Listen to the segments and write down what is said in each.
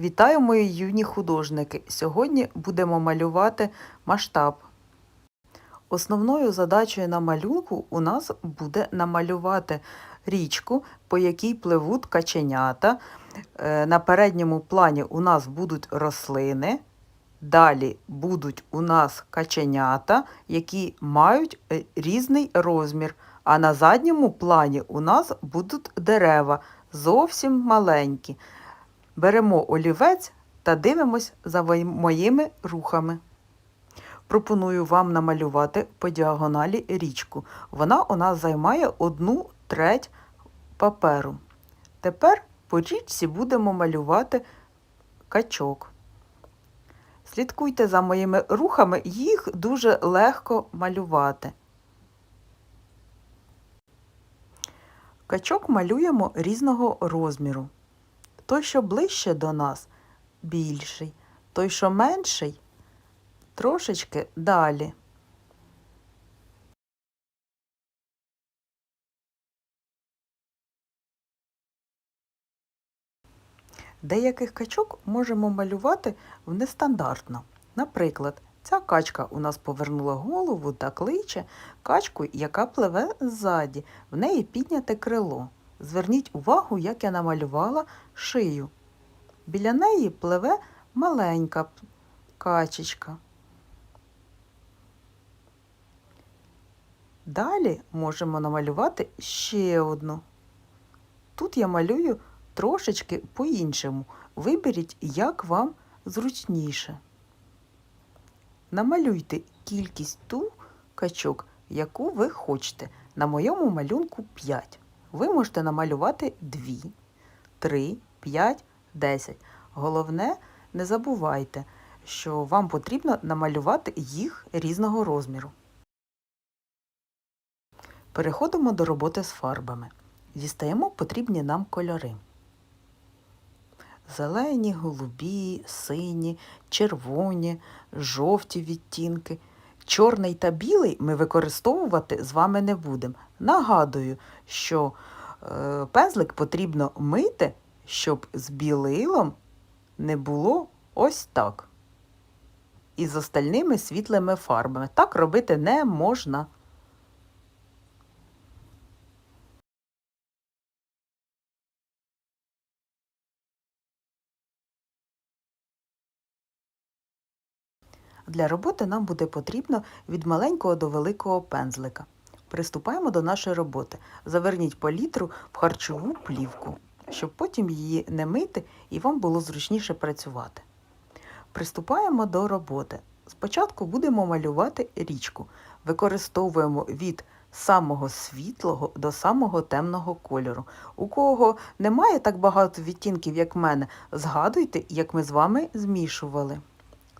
Вітаю, мої юні художники! Сьогодні будемо малювати масштаб. Основною задачею на малюнку у нас буде намалювати річку, по якій пливуть каченята. Е, На передньому плані у нас будуть рослини. Далі будуть у нас каченята, які мають е, різний розмір. А на задньому плані у нас будуть дерева, зовсім маленькі. Беремо олівець та дивимось за моїми рухами. Пропоную вам намалювати по діагоналі річку. Вона у нас займає одну треть паперу. Тепер по річці будемо малювати качок. Слідкуйте за моїми рухами, їх дуже легко малювати. Качок малюємо різного розміру. Той, що ближче до нас, більший, той, що менший, трошечки далі. Деяких качок можемо малювати в нестандартно. Наприклад, ця качка у нас повернула голову та кличе качку, яка пливе ззаді, в неї підняте крило. Зверніть увагу, як я намалювала шию. Біля неї пливе маленька качечка. Далі можемо намалювати ще одну. Тут я малюю трошечки по-іншому. Виберіть, як вам зручніше. Намалюйте кількість ту качок, яку ви хочете. На моєму малюнку 5. Ви можете намалювати 2, 3, 5, 10. Головне, не забувайте, що вам потрібно намалювати їх різного розміру. Переходимо до роботи з фарбами. Дістаємо потрібні нам кольори. Зелені, голубі, сині, червоні, жовті відтінки. Чорний та білий ми використовувати з вами не будемо. Нагадую, що е, пензлик потрібно мити, щоб з білилом не було ось так. І з остальними світлими фарбами. Так робити не можна. Для роботи нам буде потрібно від маленького до великого пензлика. Приступаємо до нашої роботи. Заверніть палітру в харчову плівку, щоб потім її не мити і вам було зручніше працювати. Приступаємо до роботи. Спочатку будемо малювати річку. Використовуємо від самого світлого до самого темного кольору. У кого немає так багато відтінків, як в мене, згадуйте, як ми з вами змішували.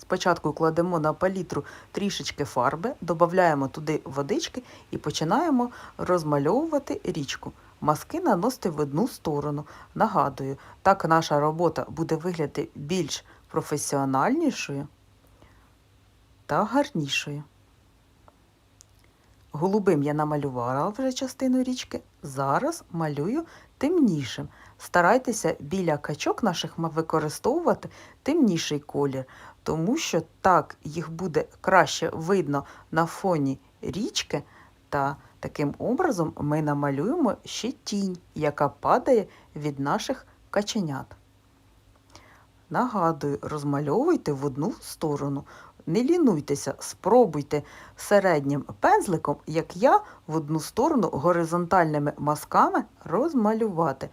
Спочатку кладемо на палітру трішечки фарби, додаємо туди водички і починаємо розмальовувати річку. Маски наносити в одну сторону. Нагадую, так наша робота буде виглядати більш професіональнішою та гарнішою. Голубим я намалювала вже частину річки, зараз малюю темнішим. Старайтеся біля качок наших використовувати темніший колір, тому що так їх буде краще видно на фоні річки, та таким образом ми намалюємо ще тінь, яка падає від наших каченят. Нагадую, розмальовуйте в одну сторону. Не лінуйтеся, спробуйте середнім пензликом, як я, в одну сторону горизонтальними мазками розмалювати.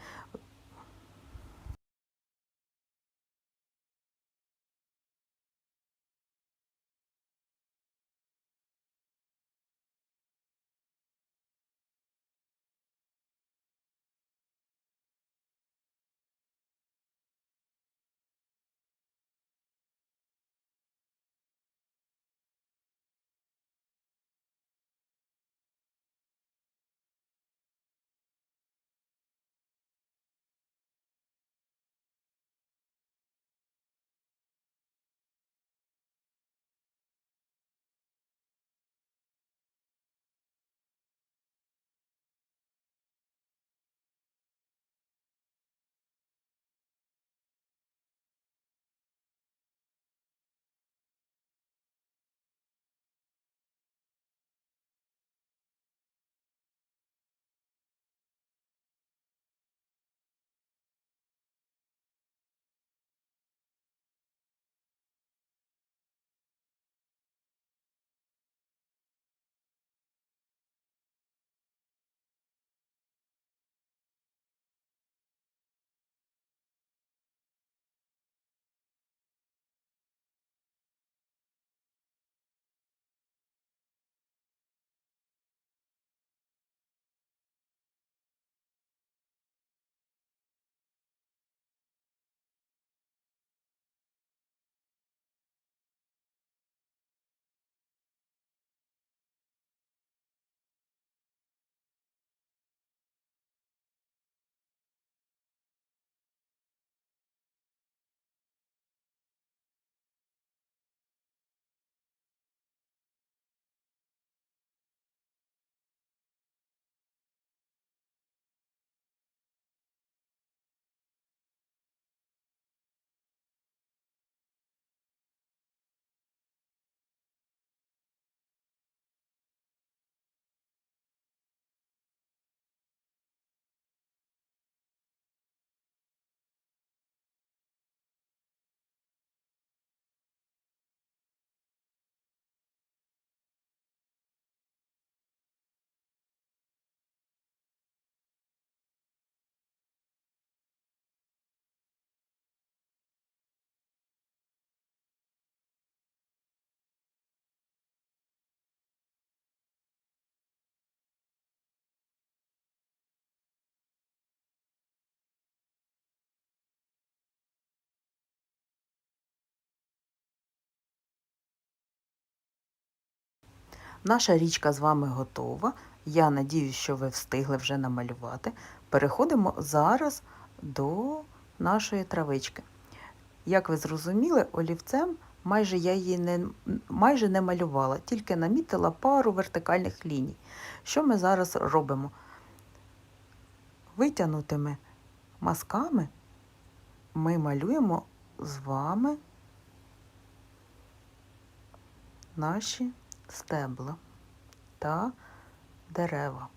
Наша річка з вами готова. Я надіюсь, що ви встигли вже намалювати. Переходимо зараз до нашої травички. Як ви зрозуміли, олівцем майже я її не, майже не малювала, тільки намітила пару вертикальних ліній. Що ми зараз робимо? Витягнутими мазками ми малюємо з вами наші стебла та дерева.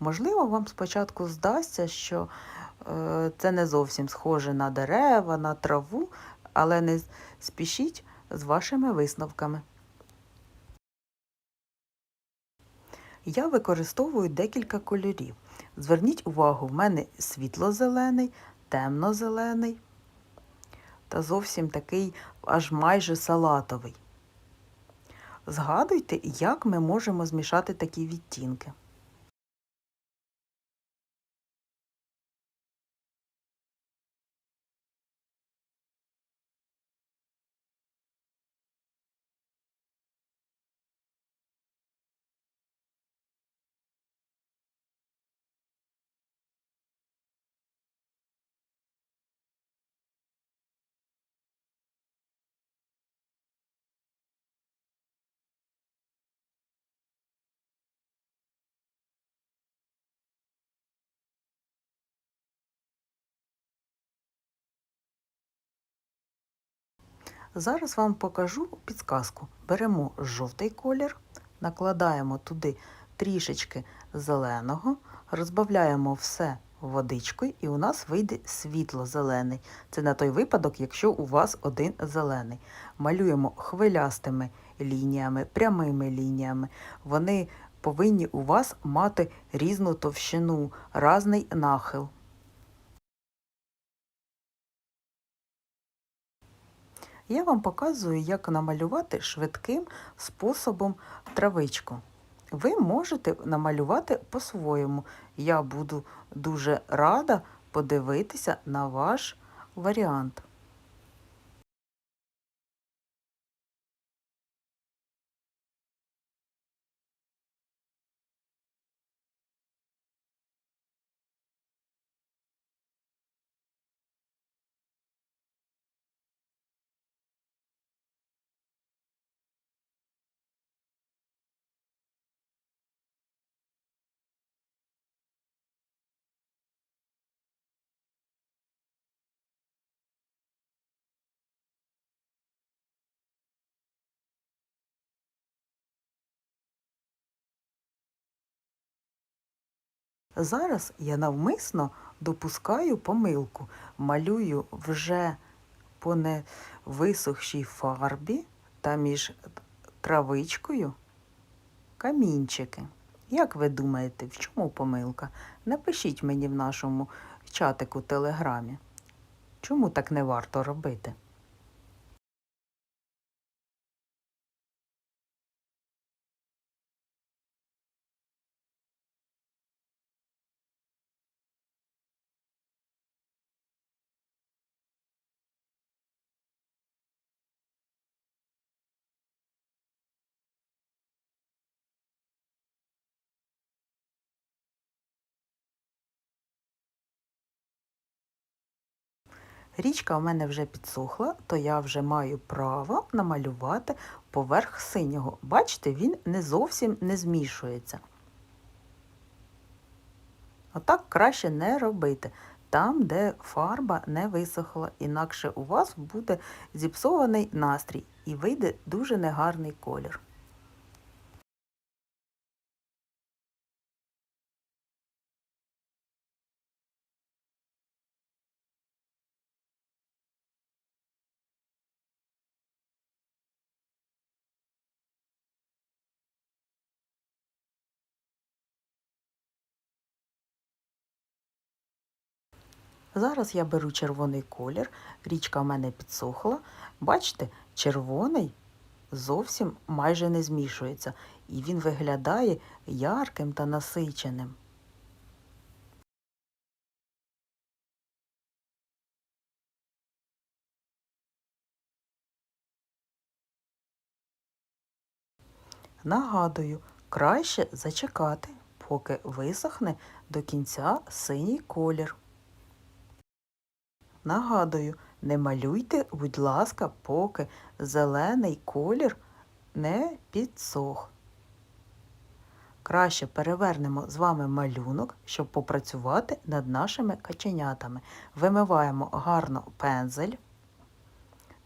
Можливо, вам спочатку здасться, що е, це не зовсім схоже на дерева, на траву, але не спішіть з вашими висновками. Я використовую декілька кольорів. Зверніть увагу, в мене світло-зелений, темно-зелений та зовсім такий аж майже салатовий. Згадуйте, як ми можемо змішати такі відтінки. Зараз вам покажу підказку. Беремо жовтий колір, накладаємо туди трішечки зеленого, розбавляємо все водичкою і у нас вийде світло-зелений. Це на той випадок, якщо у вас один зелений. Малюємо хвилястими лініями, прямими лініями. Вони повинні у вас мати різну товщину, різний нахил. Я вам показую, як намалювати швидким способом травичку. Ви можете намалювати по-своєму. Я буду дуже рада подивитися на ваш варіант. Зараз я навмисно допускаю помилку, малюю вже по невисохшій фарбі та між травичкою камінчики. Як ви думаєте, в чому помилка? Напишіть мені в нашому чатику телеграмі. Чому так не варто робити? Річка у мене вже підсохла, то я вже маю право намалювати поверх синього. Бачите, він не зовсім не змішується. Отак краще не робити. Там, де фарба не висохла, інакше у вас буде зіпсований настрій і вийде дуже негарний колір. Зараз я беру червоний колір, річка в мене підсохла. Бачите, червоний зовсім майже не змішується, і він виглядає ярким та насиченим. Нагадую, краще зачекати, поки висохне до кінця синій колір. Нагадую, не малюйте, будь ласка, поки зелений колір не підсох. Краще перевернемо з вами малюнок, щоб попрацювати над нашими каченятами. Вимиваємо гарно пензель,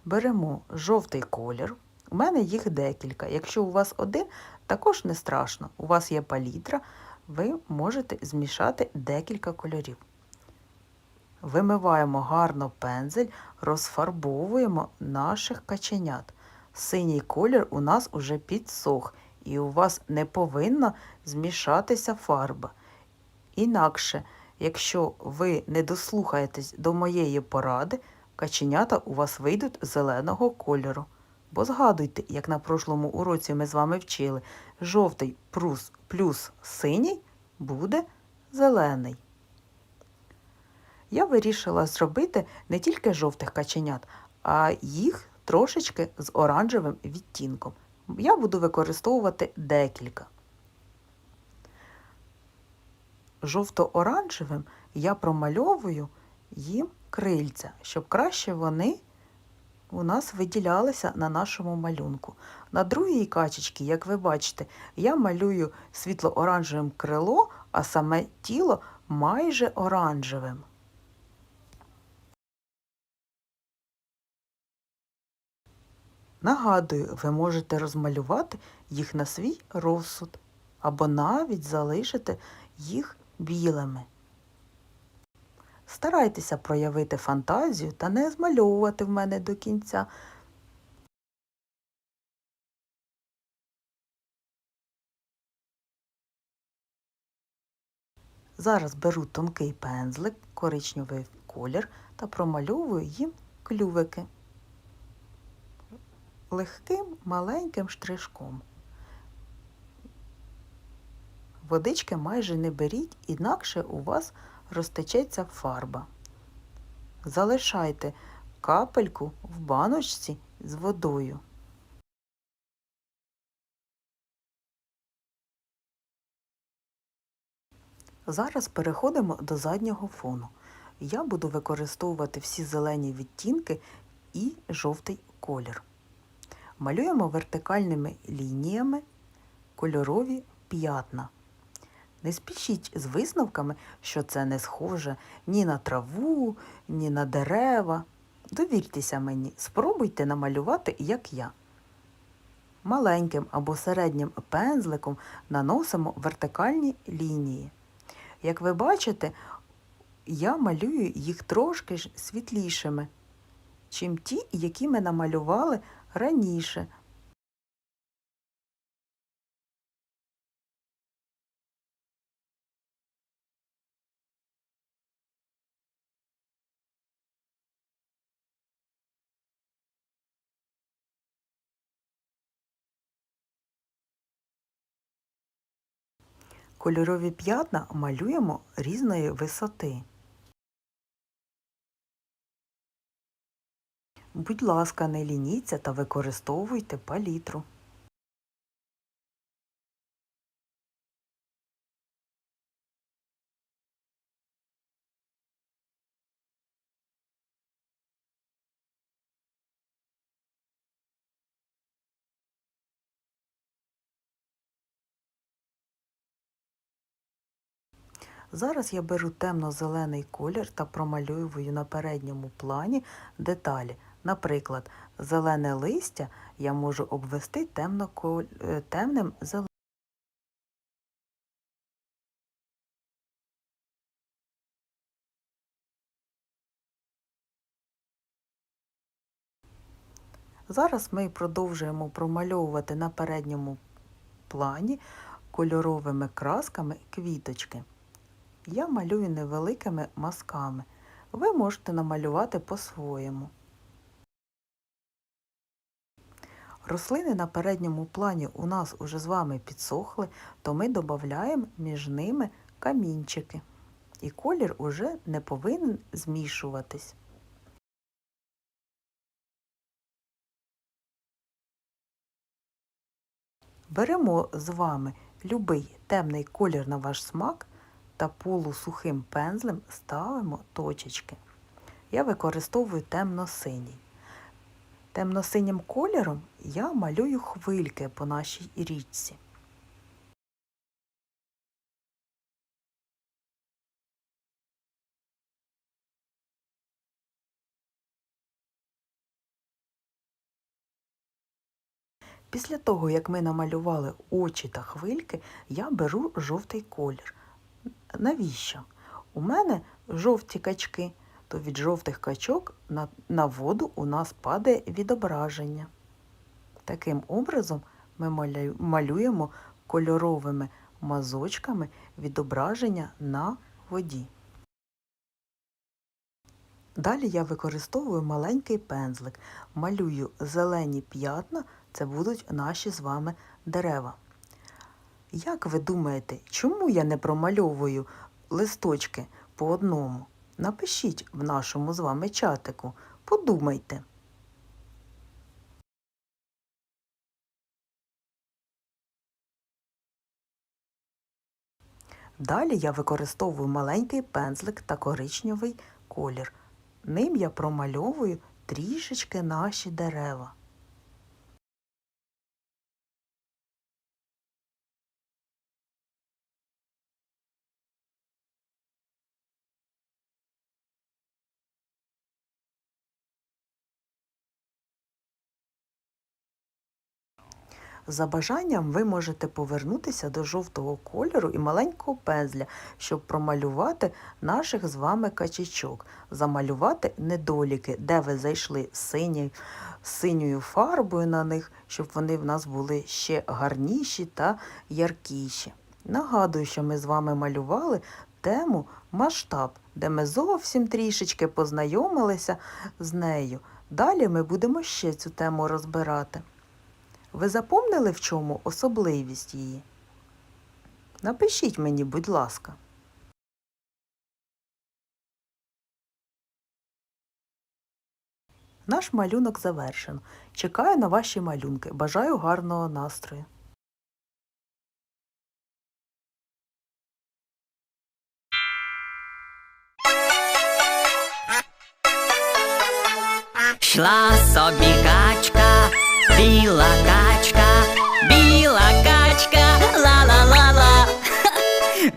беремо жовтий колір. У мене їх декілька. Якщо у вас один, також не страшно. У вас є палітра, ви можете змішати декілька кольорів. Вимиваємо гарно пензель, розфарбовуємо наших каченят. Синій колір у нас уже підсох, і у вас не повинна змішатися фарба. Інакше, якщо ви не дослухаєтесь до моєї поради, каченята у вас вийдуть зеленого кольору. Бо згадуйте, як на прошлому уроці ми з вами вчили, жовтий плюс, плюс синій буде зелений. Я вирішила зробити не тільки жовтих каченят, а їх трошечки з оранжевим відтінком. Я буду використовувати декілька. Жовто-оранжевим я промальовую їм крильця, щоб краще вони у нас виділялися на нашому малюнку. На другій качечці, як ви бачите, я малюю світло-оранжевим крило, а саме тіло майже оранжевим. Нагадую, ви можете розмалювати їх на свій розсуд або навіть залишити їх білими. Старайтеся проявити фантазію та не змальовувати в мене до кінця. Зараз беру тонкий пензлик, коричневий колір та промальовую їм клювики легким маленьким штришком. Водички майже не беріть, інакше у вас розтечеться фарба. Залишайте капельку в баночці з водою. Зараз переходимо до заднього фону. Я буду використовувати всі зелені відтінки і жовтий колір. Малюємо вертикальними лініями кольорові п'ятна. Не спішіть з висновками, що це не схоже ні на траву, ні на дерева. Довіртеся мені, спробуйте намалювати, як я. Маленьким або середнім пензликом наносимо вертикальні лінії. Як ви бачите, я малюю їх трошки світлішими, чим ті, які ми намалювали раніше. Кольорові п'ятна малюємо різної висоти. Будь ласка, не лініться та використовуйте палітру. Зараз я беру темно-зелений колір та промальовую на передньому плані деталі. Наприклад, зелене листя я можу обвести е, темним зеленим. Зараз ми продовжуємо промальовувати на передньому плані кольоровими красками квіточки. Я малюю невеликими мазками. Ви можете намалювати по-своєму. Рослини на передньому плані у нас уже з вами підсохли, то ми додаємо між ними камінчики. І колір уже не повинен змішуватись. Беремо з вами любий темний колір на ваш смак та полусухим пензлем ставимо точечки. Я використовую темно-синій. Темно-синім кольором я малюю хвильки по нашій річці. Після того, як ми намалювали очі та хвильки, я беру жовтий колір. Навіщо? У мене жовті качки, то від жовтих качок на, на воду у нас падає відображення. Таким образом ми малюємо кольоровими мазочками відображення на воді. Далі я використовую маленький пензлик, малюю зелені п'ятна, це будуть наші з вами дерева. Як ви думаєте, чому я не промальовую листочки по одному? Напишіть в нашому з вами чатику, подумайте. Далі я використовую маленький пензлик та коричневий колір. Ним я промальовую трішечки наші дерева. За бажанням ви можете повернутися до жовтого кольору і маленького пензля, щоб промалювати наших з вами качечок, замалювати недоліки, де ви зайшли сині, синьою фарбою на них, щоб вони в нас були ще гарніші та яркіші. Нагадую, що ми з вами малювали тему масштаб, де ми зовсім трішечки познайомилися з нею. Далі ми будемо ще цю тему розбирати. Ви запомнили, в чому особливість її? Напишіть мені, будь ласка. Наш малюнок завершено. Чекаю на ваші малюнки. Бажаю гарного настрою. Шла собі біла качка, біла качка, ла-ла-ла-ла.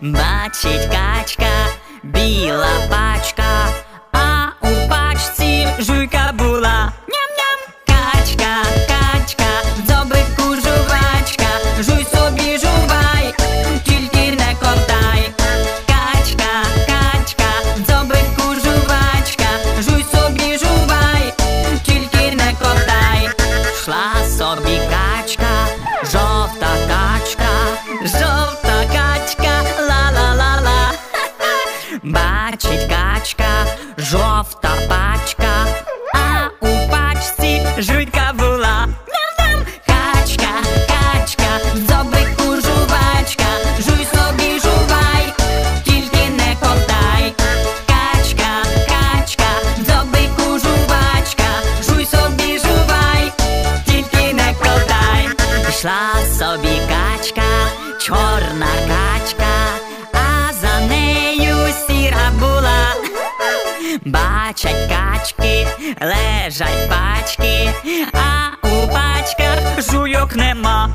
Бачить качка, біла пачка, а у пачці жуйка була. Пішла собі качка, чорна качка, а за нею сіра була. Бачать качки, лежать пачки, а у пачках жуйок нема.